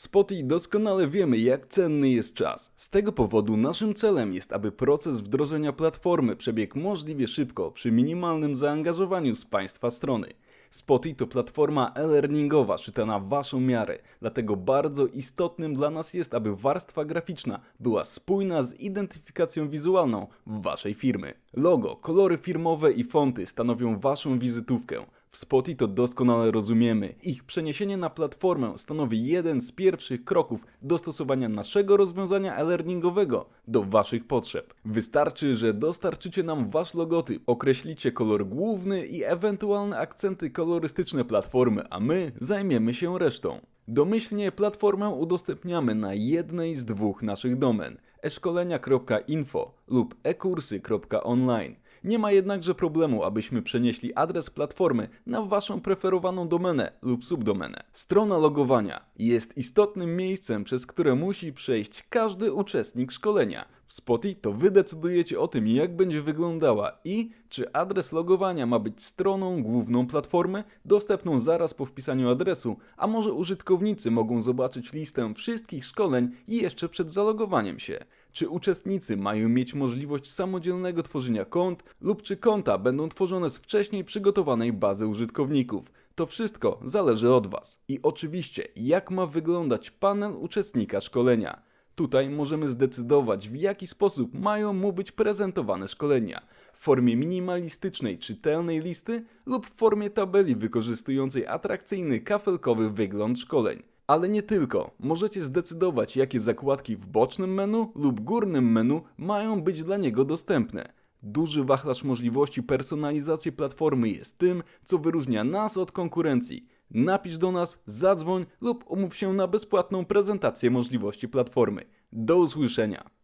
W Spotify doskonale wiemy, jak cenny jest czas. Z tego powodu naszym celem jest, aby proces wdrożenia platformy przebiegł możliwie szybko przy minimalnym zaangażowaniu z Państwa strony. Spotify to platforma e-learningowa szyta na Waszą miarę, dlatego bardzo istotnym dla nas jest, aby warstwa graficzna była spójna z identyfikacją wizualną Waszej firmy. Logo, kolory firmowe i fonty stanowią Waszą wizytówkę. W Spotify to doskonale rozumiemy. Ich przeniesienie na platformę stanowi jeden z pierwszych kroków dostosowania naszego rozwiązania e-learningowego do Waszych potrzeb. Wystarczy, że dostarczycie nam Wasz logotyp, określicie kolor główny i ewentualne akcenty kolorystyczne platformy, a my zajmiemy się resztą. Domyślnie platformę udostępniamy na jednej z dwóch naszych domen eszkolenia.info lub ekursy.online. Nie ma jednakże problemu, abyśmy przenieśli adres platformy na Waszą preferowaną domenę lub subdomenę. Strona logowania jest istotnym miejscem, przez które musi przejść każdy uczestnik szkolenia. W Spotify to Wy decydujecie o tym, jak będzie wyglądała i czy adres logowania ma być stroną główną platformy, dostępną zaraz po wpisaniu adresu, a może użytkownicy mogą zobaczyć listę wszystkich szkoleń jeszcze przed zalogowaniem się. Czy uczestnicy mają mieć możliwość samodzielnego tworzenia kont lub czy konta będą tworzone z wcześniej przygotowanej bazy użytkowników. To wszystko zależy od Was. I oczywiście, jak ma wyglądać panel uczestnika szkolenia. Tutaj możemy zdecydować, w jaki sposób mają mu być prezentowane szkolenia. W formie minimalistycznej, czytelnej listy lub w formie tabeli wykorzystującej atrakcyjny kafelkowy wygląd szkoleń. Ale nie tylko. Możecie zdecydować, jakie zakładki w bocznym menu lub górnym menu mają być dla niego dostępne. Duży wachlarz możliwości personalizacji platformy jest tym, co wyróżnia nas od konkurencji. Napisz do nas, zadzwoń lub umów się na bezpłatną prezentację możliwości platformy. Do usłyszenia.